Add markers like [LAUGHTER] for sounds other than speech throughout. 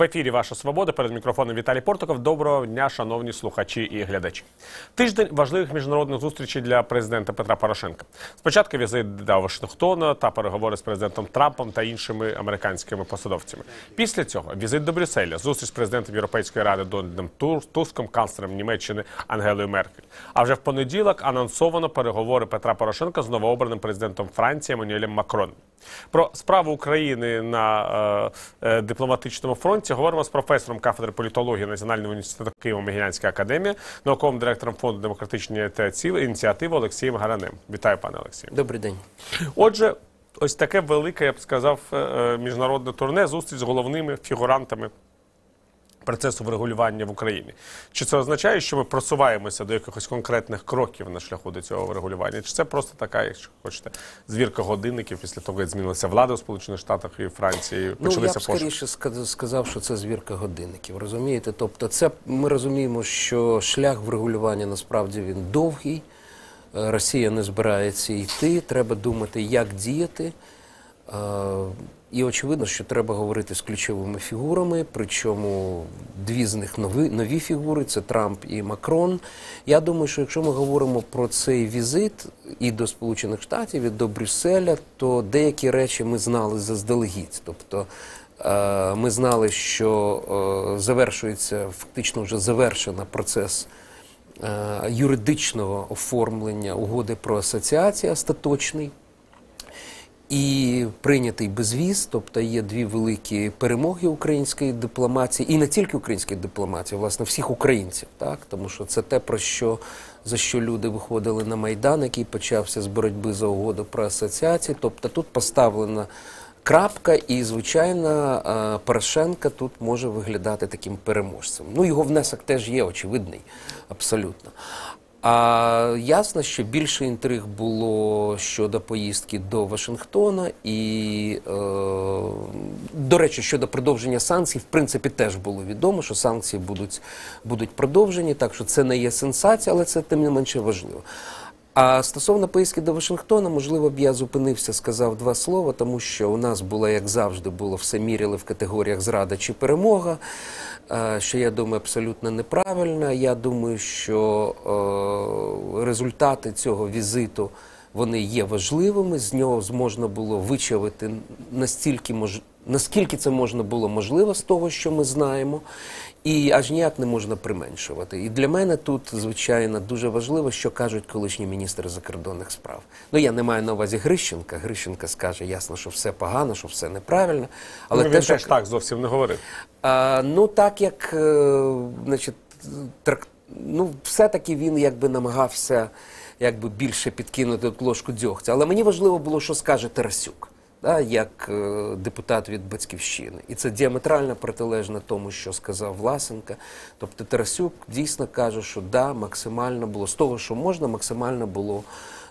В ефірі Ваша Свобода перед мікрофоном Віталій Портоков. Доброго дня, шановні слухачі і глядачі. Тиждень важливих міжнародних зустрічей для президента Петра Порошенка. Спочатку візит до Вашингтона та переговори з президентом Трампом та іншими американськими посадовцями. Після цього візит до Брюсселя, зустріч з президентом Європейської ради Дональдом Туском, канцлером Німеччини Ангелою Меркель. А вже в понеділок анонсовано переговори Петра Порошенка з новообраним президентом Франції Еммануелем Макроном. Про справу України на е, е, дипломатичному фронті говоримо з професором кафедри політології Національного університету Києво-Могилянська академія, науковим директором фонду демократичні та ціли ініціативи Олексієм Гаранем. Вітаю, пане Олексію. Добрий день. Отже, ось таке велике, я б сказав, е, е, міжнародне турне зустріч з головними фігурантами процесу врегулювання в Україні. Чи це означає, що ми просуваємося до якихось конкретних кроків на шляху до цього врегулювання? Чи це просто така, якщо хочете, звірка годинників після того, як змінилася влада у Сполучених Штатах і Франції, Ну, я почалися б пошуки? скоріше сказ- сказав, що це звірка годинників. Розумієте? Тобто, це ми розуміємо, що шлях врегулювання насправді він довгий. Е, Росія не збирається йти. Треба думати, як діяти. Е, І очевидно, що треба говорити з ключовими фігурами, причому дві з них нові, нові фігури це Трамп і Макрон. Я думаю, що якщо ми говоримо про цей візит і до Сполучених Штатів, і до Брюсселя, то деякі речі ми знали заздалегідь. Тобто е, ми знали, що е, завершується фактично вже завершено процес юридичного оформлення угоди про асоціацію остаточний і прийнятий безвіз, тобто є дві великі перемоги української дипломатії, і не тільки української дипломатії, власне, всіх українців, так тому що це те, про що за що люди виходили на майдан, який почався з боротьби за угоду про асоціацію. Тобто тут поставлена крапка, і звичайно, е, Порошенко тут може виглядати таким переможцем. Ну його внесок теж є очевидний, абсолютно. А ясно, що більше інтриг було щодо поїздки до Вашингтона, і, е, до речі, щодо продовження санкцій, в принципі, теж було відомо, що санкції будуть, будуть продовжені, так що це не є сенсація, але це тим не менше важливо. А стосовно поїздки до Вашингтона, можливо б я зупинився, сказав два слова, тому що у нас було, як завжди, було все міряли в категоріях зрада чи перемога, е, що я думаю абсолютно неправильно. Я думаю, що е, результати цього візиту вони є важливими. З нього можна було вичавити настільки мож... наскільки це можна було можливо з того, що ми знаємо. І аж ніяк не можна применшувати. І для мене тут, звичайно, дуже важливо, що кажуть колишні міністри закордонних справ. Ну я не маю на увазі Грищенка. Грищенка скаже ясно, що все погано, що все неправильно. Але ну, те, він що теж так зовсім не говорив. а, ну так як е, значить, трак, ну, все-таки він якби намагався якби більше підкинути ложку дьогтя. Але мені важливо було, що скаже Тарасюк. Да, як е, депутат від батьківщини, і це діаметрально протилежно тому, що сказав Власенка. Тобто Тарасюк дійсно каже, що да, максимально було з того, що можна, максимально було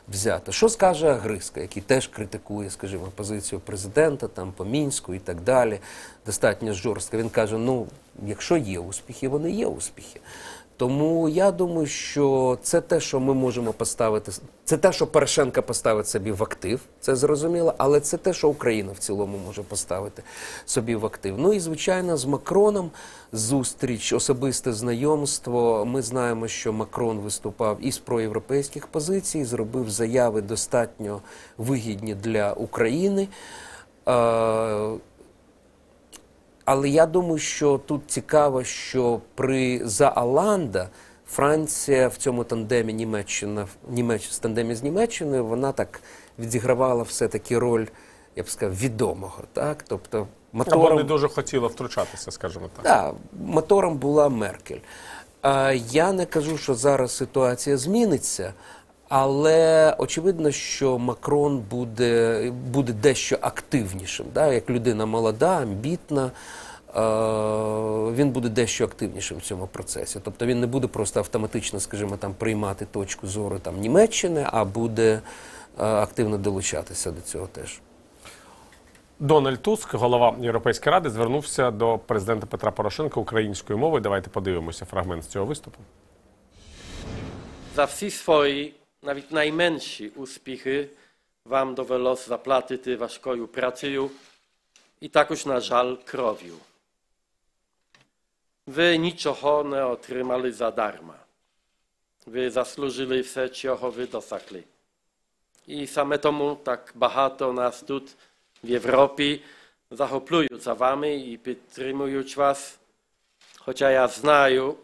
взято. Що скаже Гриска, який теж критикує, скажімо, позицію президента там по мінську і так далі, достатньо жорстко. Він каже: ну, якщо є успіхи, вони є успіхи. Тому я думаю, що це те, що ми можемо поставити, це те, що Порошенко поставить собі в актив, це зрозуміло, але це те, що Україна в цілому може поставити собі в актив. Ну і звичайно, з Макроном зустріч, особисте знайомство. Ми знаємо, що Макрон виступав із проєвропейських позицій, зробив заяви достатньо вигідні для України. Але я думаю, що тут цікаво, що при за Аланда Франція в цьому тандемі Німеччина Німеч, з тандемі з Німеччиною вона так відігравала все-таки роль, я б сказав, відомого. Так? Тобто Або не дуже хотіла втручатися, скажімо так. да, мотором була Меркель. А я не кажу, що зараз ситуація зміниться. Але очевидно, що Макрон буде, буде дещо активнішим. Да? Як людина молода, амбітна, е, він буде дещо активнішим в цьому процесі. Тобто він не буде просто автоматично, скажімо, там приймати точку зору там Німеччини, а буде е, активно долучатися до цього теж. Дональд Туск, голова Європейської ради, звернувся до президента Петра Порошенка українською мовою. Давайте подивимося фрагмент з цього виступу. za всі свої, навіть найменші успіхи вам довелось заплатити важкою працею і також, на жаль, кров'ю. Wy niczego nie otrzymali za darma. Wy zasłużyli все, чого ви досягли. І саме тому так багато нас тут в Європі захоплюються вами і підтримують вас. Хоча я знаю,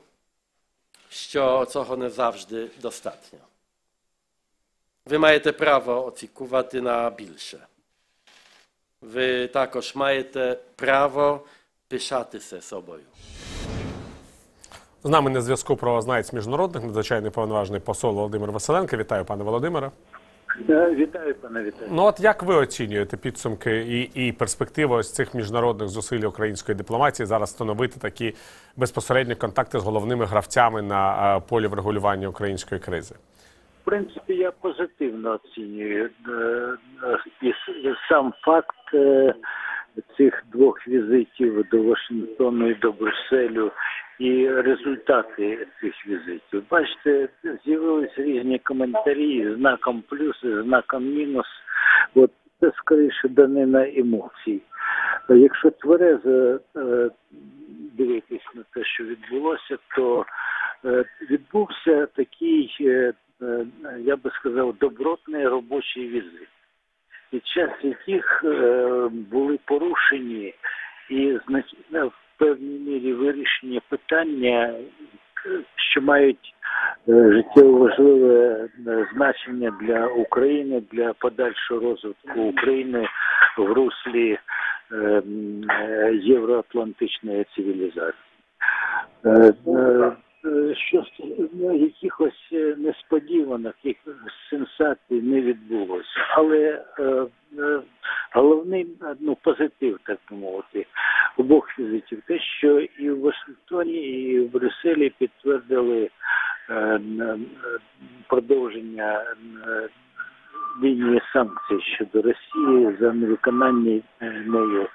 що цього не завжди достатньо. Ви маєте право очікувати на більше. Ви також маєте право пишатися собою. З нами на зв'язку правознавець міжнародних, надзвичайний повноважний посол Володимир Василенко. Вітаю, пане Володимире. Е, Вітаю, пане Вітаю. Ну от як ви оцінюєте підсумки і, і перспективи ось цих міжнародних зусиль української дипломатії зараз встановити такі безпосередні контакти з головними гравцями на е, полі врегулювання української кризи? Принципі, я позитивно оцінюю е, е, і сам факт е, цих двох візитів до Вашингтону і до Брюсселю і результати цих візитів. Бачите, з'явилися різні коментарі знаком плюс і знаком мінус. От це скоріше данина емоцій. Якщо тверезо дивитись на те, що відбулося, то відбувся такий, я би сказав, добротний робочий візит, під час яких е, були порушені і е, в певній мірі вирішені питання, е, що мають е, життєво важливе е, значення для України, для подальшого розвитку України в руслі е, е, євроатлантичної цивілізації. Е, е, е, Що ст- ну, якихось е, несподіваних, сенсацій не відбулося. Але е, е, головний ну, позитив, так мовити, обох візитів, те, що і в Вашингтоні, і в Брюсселі підтвердили е, е, продовження е, лінії санкцій щодо Росії за невиконання е, нею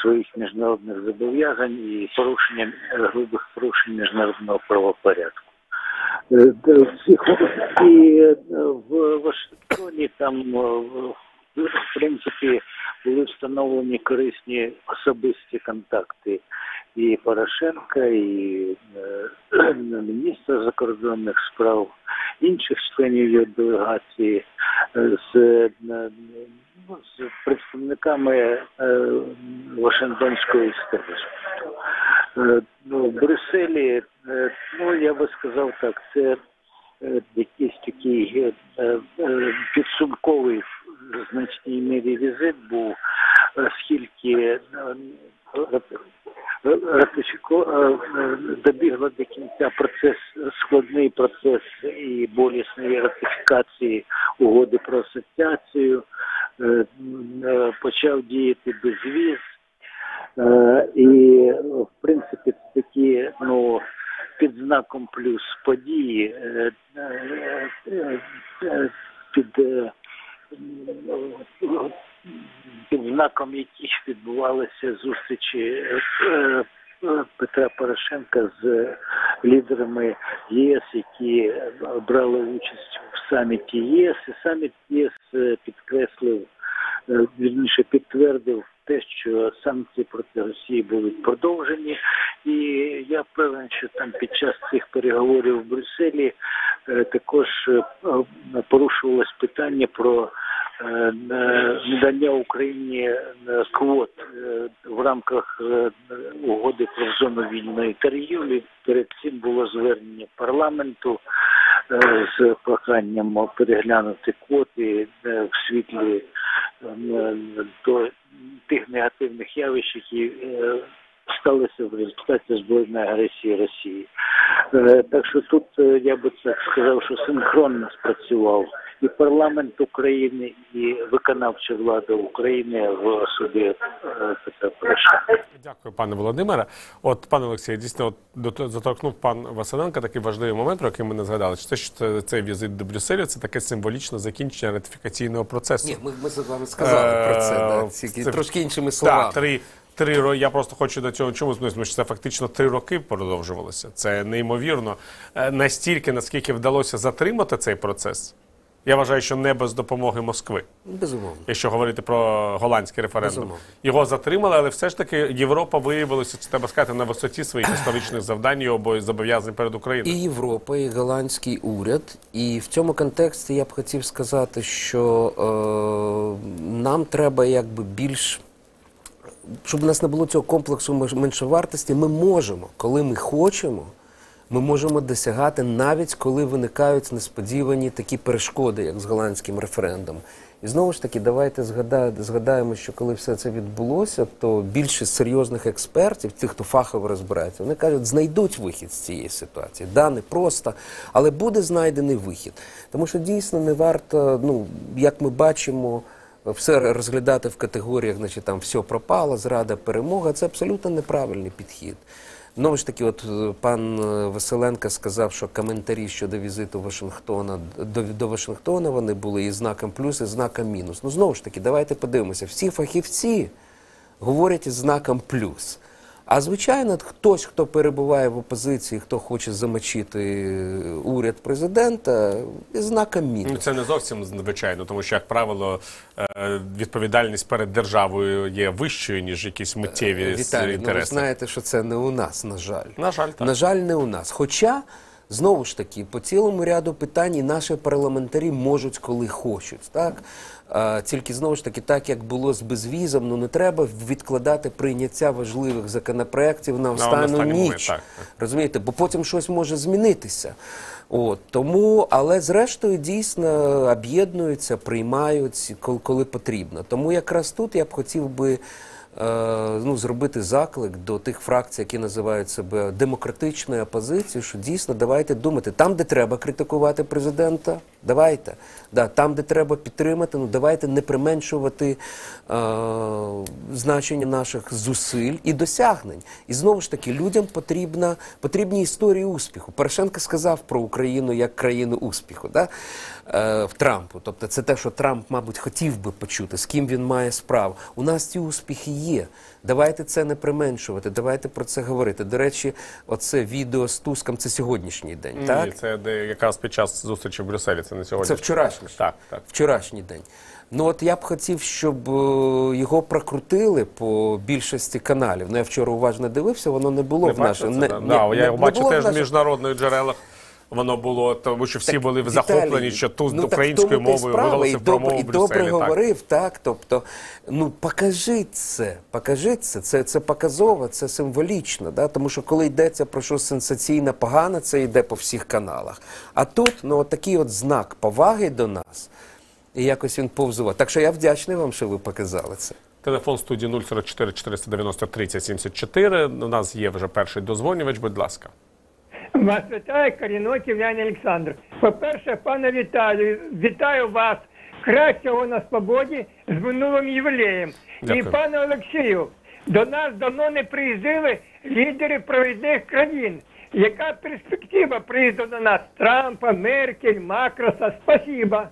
своїх міжнародних зобов'язань і порушення грубих порушень міжнародного правопорядку. Е, де в цих і е, в Вашингтоні там е, в в принципі були встановлені корисні особисті контакти і Порошенка, і е, [CLEARS THROAT] міністра закордонних справ, інших членів його делегації е, з, е, ну, з представниками е, Вашингтонського істеблішменту. Е, ну, В Брюсселі, е, ну я би сказав так, це е, якийсь такий е, е, підсумковий в значній мірі візит був, оскільки е, е, е, добігла до кінця процес складний процес і болісної ратифікації угоди про асоціацію, е, е, почав діяти безвіз. Е, І в принципі такі ну під знаком плюс події е, е, е, під, під знаком яких відбувалися зустрічі Петра Порошенка з лідерами ЄС, які брали участь в саміті ЄС, і саміт ЄС підкреслив вірніше підтвердив те, що санкції проти Росії будуть продовжені, і я певен, що там під час цих переговорів в Брюсселі е, також е, е, порушувалось питання про е, е, надання Україні е, квот е, в рамках е, угоди про зону вільної торгівлі. Перед цим було звернення парламенту е, з проханням переглянути квоти е, в світлі е, до тих негативних явищ, які е, сталися в результаті збройної агресії Росії. Е, Так що тут е, я би так сказав, що синхронно спрацював і парламент України, і виконавча влада України в особі е, Петра Порошенка. Дякую, пане Володимире. От, пане Олексію, дійсно от, заторкнув пан Василенко такий важливий момент, про який ми не згадали. Чи те, що це, цей візит до Брюсселю це таке символічне закінчення ратифікаційного процесу. Ні, ми, ми з вами сказали про це, да, Е, тільки це- трошки іншими словами. Так, три, три ро- Я просто хочу до цього чому тому що це фактично три роки продовжувалося. Це неймовірно. Е, Настільки, наскільки вдалося затримати цей процес. Я вважаю, що не без допомоги Москви. Безумовно. Якщо говорити про голландський референдум, Безумовно. його затримали, але все ж таки Європа виявилася, це треба сказати, на висоті своїх історичних завдань і обо- зобов'язань перед Україною. І Європа, і голландський уряд. І в цьому контексті я б хотів сказати, що е, нам треба якби більш. Щоб у нас не було цього комплексу меншовартості, ми можемо, коли ми хочемо, ми можемо досягати навіть коли виникають несподівані такі перешкоди, як з голландським референдумом. І знову ж таки, давайте згада- згадаємо, що коли все це відбулося, то більшість серйозних експертів, тих, хто фахово розбирається, вони кажуть, знайдуть вихід з цієї ситуації. Да, не просто, але буде знайдений вихід. Тому що дійсно не варто, ну як ми бачимо. Все розглядати в категоріях, значить там все пропало, зрада, перемога це абсолютно неправильний підхід. Знову ж таки, от е, пан е, Василенко сказав, що коментарі щодо візиту Вашингтона до, до Вашингтона вони були і знаком плюс, і знаком мінус. Ну знову ж таки, давайте подивимося. Всі фахівці говорять із знаком плюс. А звичайно, хтось, хто перебуває в опозиції, хто хоче замочити е, уряд президента, знака. Ну, це не зовсім звичайно, тому що, як правило, е, відповідальність перед державою є вищою, ніж якісь миттєві Віталій, інтереси. ну ви знаєте, що це не у нас, на жаль. На жаль, так. На жаль, не у нас. Хоча, знову ж таки, по цілому ряду питань і наші парламентарі можуть, коли хочуть. Так? Тільки знову ж таки, так як було з безвізом, ну не треба відкладати прийняття важливих законопроєктів на останню момент, ніч. так. Розумієте, бо потім щось може змінитися. От тому, але зрештою дійсно об'єднуються, приймають коли потрібно. Тому якраз тут я б хотів би. Е, Ну, зробити заклик до тих фракцій, які називають себе демократичною опозицією, що дійсно давайте думати, там, де треба критикувати президента, давайте. Да, там, де треба підтримати, ну давайте не применшувати е, значення наших зусиль і досягнень. І знову ж таки, людям потрібна, потрібні історії успіху. Порошенко сказав про Україну як країну успіху да? е, в Трампу. Тобто це те, що Трамп, мабуть, хотів би почути, з ким він має справу. У нас ці успіхи є. Давайте це не применшувати, давайте про це говорити. До речі, оце відео з Туском це сьогоднішній день. так? Це де якраз під час зустрічі в Брюсселі. Це не сьогодні. Це вчорашнє. Так, так. Вчорашній день. Ну от я б хотів, щоб е, його прокрутили по більшості каналів. Ну я вчора уважно дивився, воно не було Не в нашому. да. ні, я його бачу теж в міжнародних джерелах. Воно було, тому що всі Так, були Віталій, захоплені, що тут ну, українською тому та й мовою справа, виголосив промову і в Брюсселі. добре говорив, так. Тобто, ну покажіть це, покажіть це, це, це показово, це символічно, да? тому що коли йдеться про щось сенсаційне, погане, це йде по всіх каналах. А тут ну, от такий от знак поваги до нас, і якось він повзував. Так що я вдячний вам, що ви показали це. Телефон студії 044 490 30 74. У нас є вже перший дозвонювач, будь ласка. Вас вітає Корінотів Ян Олександр. По-перше, пане Віталію, вітаю вас кращого на свободі з минулим ювілеєм. Дякую. І пане Олексію, до нас давно не приїздили лідери провідних країн. Яка перспектива приїзду до нас? Трампа, Меркель, Макроса? Спасіба.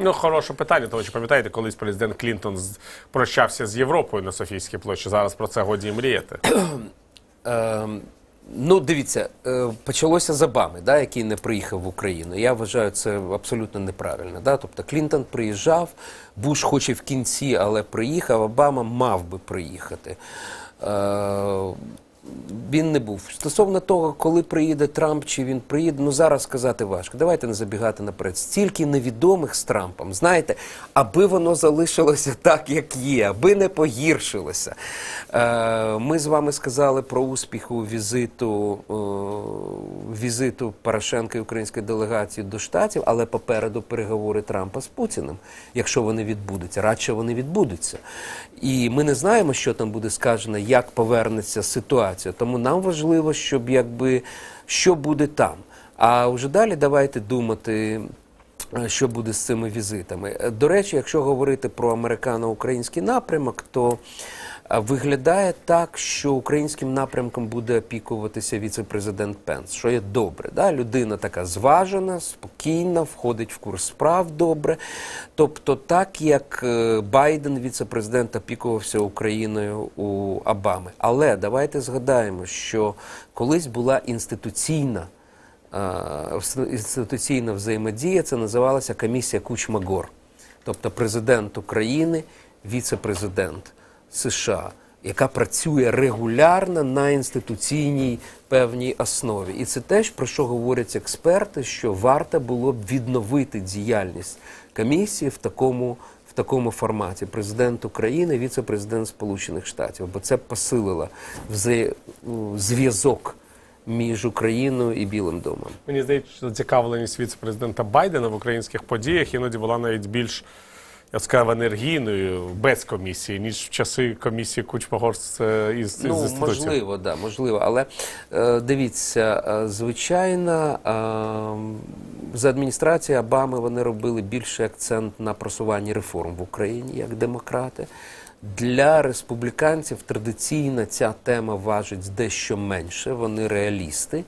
Ну, хороше питання, тому що пам'ятаєте, колись президент Клінтон з- прощався з Європою на Софійській площі. Зараз про це годі і мріяти. Ну, дивіться, е, почалося з Обами, да, який не приїхав в Україну. Я вважаю, це абсолютно неправильно. Да? Тобто Клінтон приїжджав, Буш хоче в кінці, але приїхав, Обама мав би приїхати. Він не був. Стосовно того, коли приїде Трамп, чи він приїде, ну зараз сказати важко. Давайте не забігати наперед. Стільки невідомих з Трампом, знаєте, аби воно залишилося так, як є, аби не погіршилося. Е, ми з вами сказали про успіх у візиту, е, візиту Порошенка і української делегації до Штатів, але попереду переговори Трампа з Путіним, якщо вони відбудуться, радше вони відбудуться. І ми не знаємо, що там буде сказано, як повернеться ситуація. Тому нам важливо, щоб якби що буде там. А вже далі давайте думати. е, Що буде з цими візитами? Е, До речі, якщо говорити про американо-український напрямок, то виглядає так, що українським напрямком буде опікуватися віце-президент Пенс, що є добре. Да? Людина така зважена, спокійна, входить в курс справ добре. Тобто, так як е, Байден, віце-президент, опікувався Україною у Обами. Але давайте згадаємо, що колись була інституційна е, інституційна взаємодія. Це називалася комісія Кучма-Гор. Тобто президент України, віце-президент США, яка працює регулярно на інституційній певній основі. І це теж про що говорять експерти, що варто було б відновити діяльність комісії в такому, в такому форматі. Президент України, віце-президент Сполучених Штатів, бо це посилило ну, зв'язок між Україною і Білим домом. Мені здається, що зацікавленість віце-президента Байдена в українських подіях іноді була навіть більш яскраво енергійною без комісії, ніж в часи комісії Кучма-Гор з, е, із, Ну, інституцією. можливо, да, можливо. Але е, дивіться, е, звичайно, е, за адміністрації Обами вони робили більший акцент на просуванні реформ в Україні як демократи. Для республіканців традиційно ця тема важить дещо менше, вони реалісти.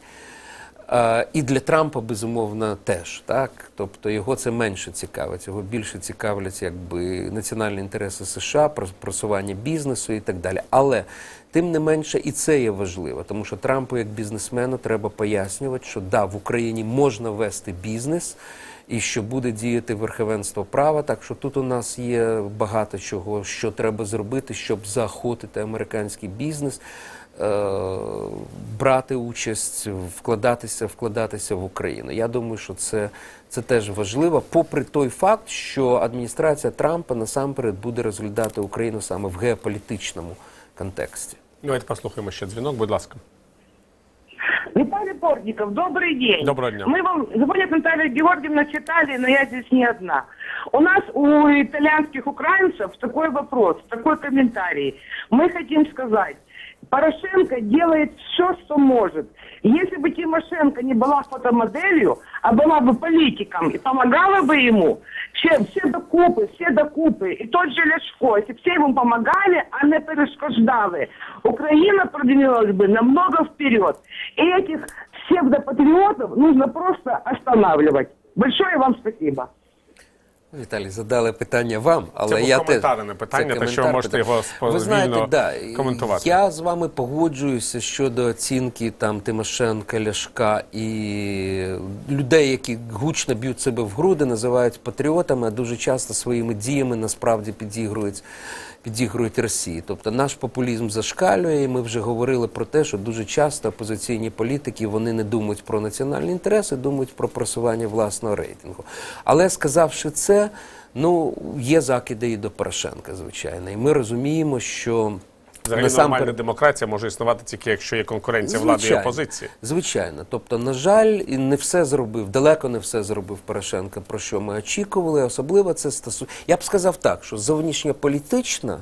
Е, І для Трампа, безумовно, теж так. Тобто його це менше цікавить. Його більше цікавлять якби національні інтереси США, прос- просування бізнесу і так далі. Але тим не менше, і це є важливо, тому що Трампу, як бізнесмену, треба пояснювати, що да, в Україні можна вести бізнес. І що буде діяти верховенство права, так що тут у нас є багато чого, що треба зробити, щоб заохотити американський бізнес брати участь, вкладатися, вкладатися в Україну. Я думаю, що це, це теж важливо, попри той факт, що адміністрація Трампа насамперед буде розглядати Україну саме в геополітичному контексті. Давайте послухаємо ще дзвінок, будь ласка. Виталий Портников, добрый день. Доброго дня. Мы вам звонят Наталья Георгиевна читали, но я здесь не одна. У нас у итальянских украинцев такой вопрос, такой комментарий. Мы хотим сказать, Порошенко делает все, что может. Если бы Тимошенко не была фотомоделью, а была бы политиком и помогала бы ему, все, все докупы, все докупы, и тот же Ляшко, если все ему помогали, а не перешкождали, Украина продвинулась бы намного вперед. И этих псевдопатриотов нужно просто останавливать. Большое вам спасибо. Віталій, задали питання вам, але Це був я коментар, теж... не питання, так що ви можете його Ви знаєте, да, коментувати. Я з вами погоджуюся щодо оцінки там Тимошенка, Ляшка і людей, які гучно б'ють себе в груди, називають патріотами, а дуже часто своїми діями насправді підігрують. Підігрують Росії, тобто наш популізм зашкалює, і ми вже говорили про те, що дуже часто опозиційні політики вони не думають про національні інтереси, думають про просування власного рейтингу. Але сказавши це, ну є закиди і до Порошенка, звичайно, і ми розуміємо, що Взагалі нормальна демократія може існувати тільки якщо є конкуренція влади і опозиції. Звичайно. Тобто, на жаль, і не все зробив, далеко не все зробив Порошенко, про що ми очікували. Особливо це стосується. Я б сказав так, що зовнішньополітична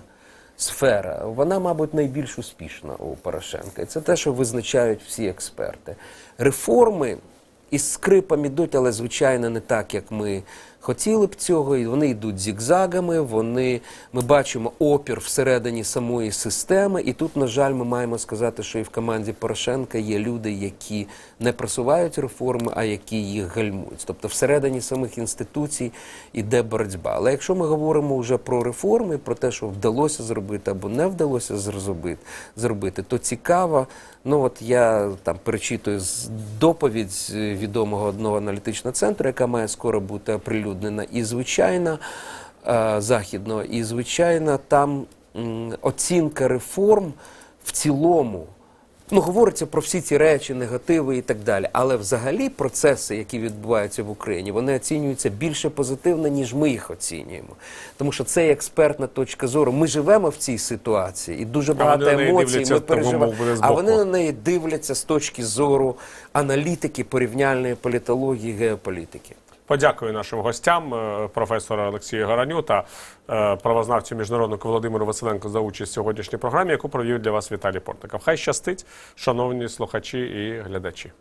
сфера, вона, мабуть, найбільш успішна у Порошенка. І це те, що визначають всі експерти. Реформи із скрипом ідуть, але звичайно не так, як ми хотіли б цього. І вони йдуть зігзагами. Вони ми бачимо опір всередині самої системи. І тут, на жаль, ми маємо сказати, що і в команді Порошенка є люди, які не просувають реформи, а які їх гальмують. Тобто, всередині самих інституцій іде боротьба. Але якщо ми говоримо вже про реформи, про те, що вдалося зробити або не вдалося зробити, зробити, то цікаво. Ну от я там перечитую доповідь е, відомого одного аналітичного центру, яка має скоро бути оприлюднена, і звичайно е, західного, і звичайно, там оцінка реформ в цілому. Ну, говориться про всі ці речі, негативи і так далі. Але взагалі процеси, які відбуваються в Україні, вони оцінюються більше позитивно, ніж ми їх оцінюємо. Тому що це експертна точка зору. Ми живемо в цій ситуації, і дуже багато емоцій. Ми переживаємо. А вони на неї дивляться з точки зору аналітики, порівняльної політології, геополітики. Подякую нашим гостям, е, професору Олексію Гораню та е, правознавцю міжнароднику Володимиру Василенко за участь в сьогоднішній програмі, яку провів для вас Віталій Портников. Хай щастить, шановні слухачі і глядачі.